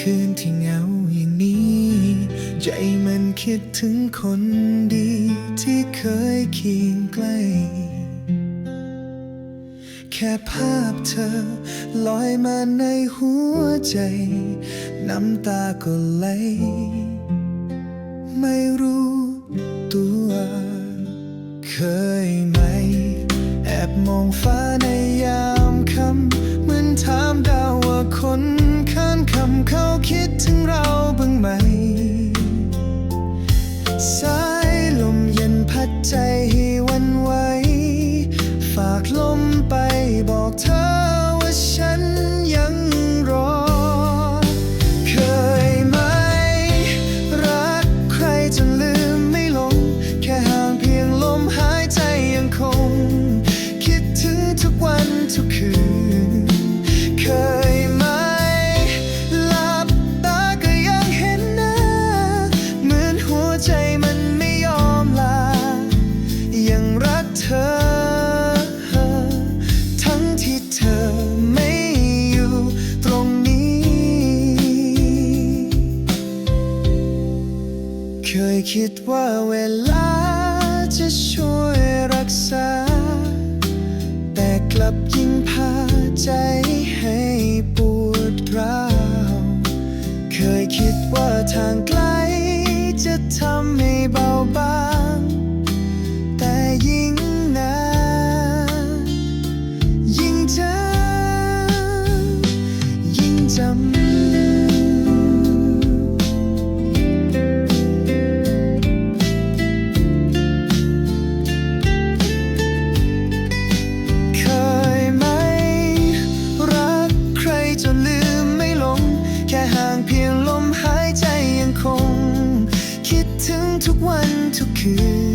คืนที่เหงาอย่างนี้ ใจมันคิดถึงคนดีที่เคยเคียงใกล้ แค่ภาพเธอลอยมาในหัวใจ น้ำตาก็ไหล ไม่รู้ตัว เคยไหม แอบมองฟ้าในยาม คิดว่าเวลาจะช่วยรักษา แต่กลับยิ่งพาใจให้ปวดร้าว เคยคิดว่าทางไกลจะทำให้เบาบาง You.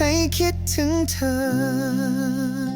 ให้คิดถึงเธอ